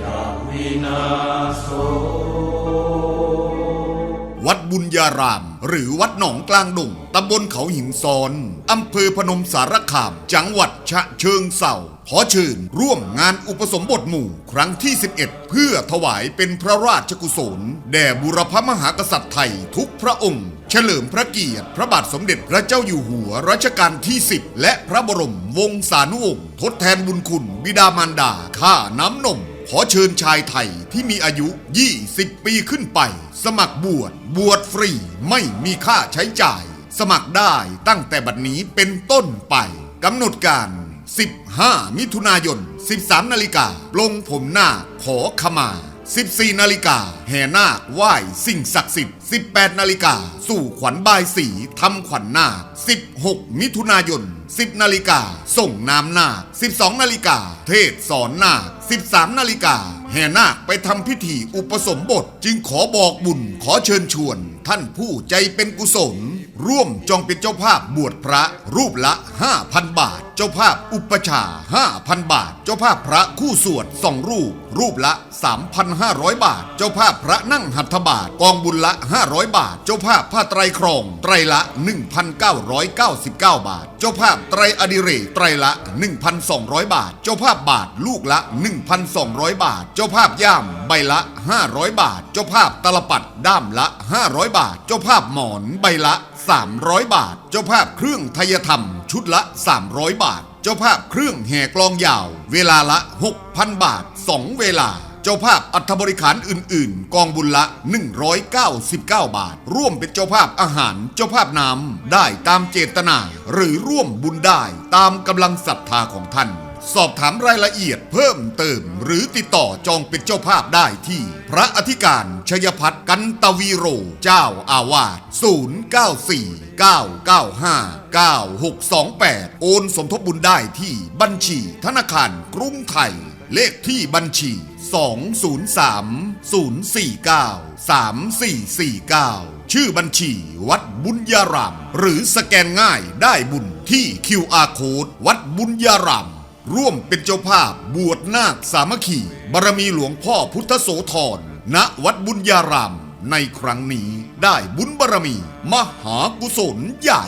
จะวินาโสวัดบุญญาราม หรือวัดหนองกลางดงตำบลเขาหินซ้อนอำเภอพนมสารคาม จังหวัดฉะเชิงเซาขอเชิญร่วมงานอุปสมบทหมู่ ครั้งที่ 11 เพื่อถวายเป็นพระราชกุศล แด่บุรพมหากษัตริย์ไทยทุกพระองค์ เฉลิมพระเกียรติ พระบาทสมเด็จพระเจ้าอยู่หัวรัชกาลที่ 10 และพระบรมวงศานุวงศ์ ทดแทนบุญคุณ บิดามารดาค่าน้ำนม ขอเชิญชายไทยที่มีอายุ 20 ปีขึ้นไป สมัครบวช บวชฟรี ไม่มีค่าใช้จ่าย สมัครได้ตั้งแต่บัดนี้เป็นต้นไปกำหนดการ 15 มิถุนายน 13 นาฬิกา ลงผมหน้าขอขมา 14 นาฬิกา แห่นาคไหว้สิ่งศักดิ์สิทธิ์ 18 นาฬิกา สู่ขวัญบายสีทำขวัญนาค 16 มิถุนายน 10 นาฬิกา ส่งน้ำนาค 12 นาฬิกา เทศสอนนาค 13 นาฬิกา แห่นาคไปทำพิธีอุปสมบท จึงขอบอกบุญขอเชิญชวน ท่านผู้ใจเป็นกุศล ร่วมจองเป็นเจ้าภาพบวชพระ รูปละ 5,000 บาท เจ้าภาพอุปชา 5,000 บาท เจ้าภาพพระคู่สวดสองรูป รูปละ 3,500 บาท เจ้าภาพพระนั่งหัตถบาทกองบุญละ 500 บาท เจ้าภาพผ้าไตรครอง ไตรละ 1,999 บาท เจ้าภาพไตรอดิเรกไตรละ 1,200 บาท เจ้าภาพบาทลูกละ 1,200 บาท เจ้าภาพย่ามใบละ 500 บาท เจ้าภาพตลปัดด้ามละ 500 บาท เจ้าภาพหมอนใบละ 300 บาท เจ้าภาพเครื่องไทยธรรม ชุดละ 300 บาท เจ้าภาพเครื่องแห่กลองยาว เวลาละ 6,000 บาท 2 เวลา เจ้าภาพอัฐบริขารอื่น ๆ กองบุญละ 199 บาท ร่วมเป็นเจ้าภาพอาหารเจ้าภาพน้ำได้ตามเจตนา หรือร่วมบุญได้ตามกำลังศรัทธาของท่าน สอบถามรายละเอียดเพิ่มเติม หรือติดต่อจองเป็นเจ้าภาพได้ที่ พระอธิการชยพัฒน์กันตวีโร เจ้าอาวาส094 995 9628 โอนสมทบบุญได้ที่บัญชีธนาคารกรุงไทย เลขที่บัญชี 203 049 3449 ชื่อบัญชีวัดบุญญาราม หรือสแกนง่ายได้บุญที่ QR Code วัดบุญญาราม ร่วมเป็นเจ้าภาพบวชนาคสามัคคีบารมีหลวงพ่อพุทธโสธรณวัดบุญญาราม ในครั้งนี้ได้บุญบารมี มหากุศลใหญ่